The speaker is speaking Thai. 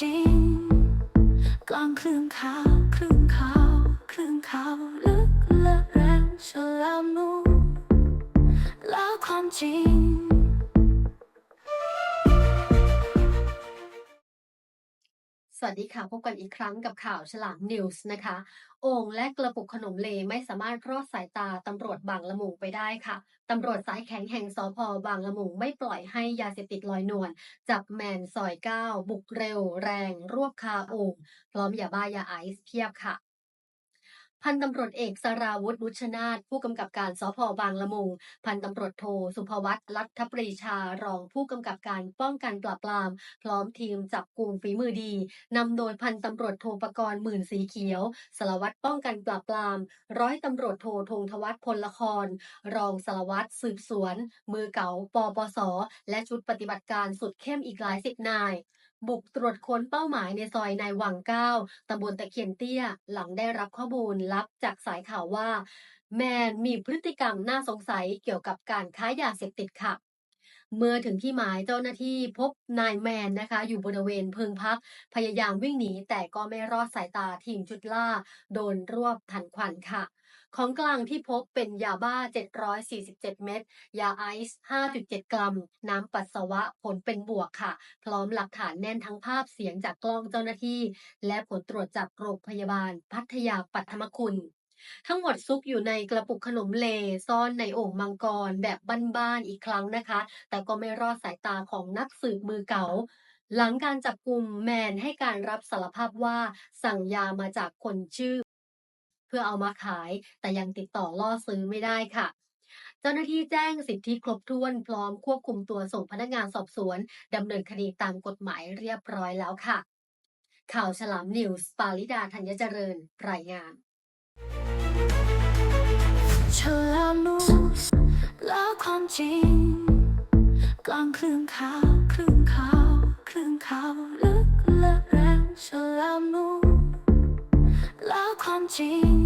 จริง กลางคลื่นขาวคลื่นขาวคลื่นขาวลึกและแรงฉลามนูแล้วความจริง วัสดีค่ะ พบกันอีกครั้งกับข่าวฉลามนิวส์นะคะโอ่งและกระปุกขนมเลไม่สามารถรอดสายตาตำรวจบางละมุงไปได้ค่ะตำรวจสายแข็งแห่งสพบางละมุงไม่ปล่อยให้ยาเสพติดลอยนวลจับแมนซอยเก้าบุกเร็ว แรง รวบคาโอ่งพร้อมยาบ้ายาไอซ์เพียบค่ะ พันตำรวจเอกสราวุฒินุชนาถผู้กำกับการสพบางละมุง พันตำรวจโทสุภวัตรัฐปรีชารองผู้กำกับการป้องกันปราบปราม พร้อมทีมจับกลุ่มฝีมือดีนำโดยพันตำรวจโทประกรณ์หมื่นสีเขียวสารวัตรป้องกันปราบปราม ร้อยตำรวจโทธงทวัฒน์พลละคร รองสารวัตรสืบสวน มือเก๋าปปส และชุดปฏิบัติการสุดเข้มอีกหลายสิบนาย บุกตรวจค้นเป้าหมายในซอยนายวังเก้าตำบลตะเคียนเตี้ย หลังได้รับข้อมูลลับจากสายข่าวว่า แมนมีพฤติกรรมน่าสงสัยเกี่ยวกับการค้ายาเสพติดค่ะ เมื่อถึงที่หมายเจ้าหน้าที่พบนายแมนนะคะ อยู่บริเวณเพิงพัก พยายามวิ่งหนี แต่ก็ไม่รอดสายตาทีมชุดล่า โดนรวบทันควันค่ะ ของกลางที่พบเป็นยาบ้า 747 เม็ดยาไอซ์ 5.7 กรัม น้ำปัสสาวะผลเป็นบวกค่ะ พร้อมหลักฐานแน่นทั้งภาพเสียงจากกล้องเจ้าหน้าที่ และผลตรวจจากโรงพยาบาล พัทยาปัทมคุณ ทั้งหมดซุกอยู่ในกระปุกขนมเลซ่อนในโอ่งมังกรแบบบ้านๆอีกครั้งนะคะ แต่ก็ไม่รอดสายตาของนักสืบมือเก่าหลังการจับกลุ่มแมนให้การรับสารภาพว่าสั่งยามาจากคนชื่อ เพื่อเอามาขาย แต่ยังติดต่อล่อซื้อไม่ได้ค่ะ เจ้าหน้าที่แจ้งสิทธิครบถ้วนพร้อมควบคุมตัวส่งพนักงานสอบสวนดำเนินคดีตามกฎหมายเรียบร้อยแล้วค่ะ ข่าวฉลามนิวส์ปาริดาธัญเจริญ รายงาน จริง กลางคลื่นข่าวคลื่นข่าวคลื่นข่าวลึกและแรงฉลามนูแล้วความจริง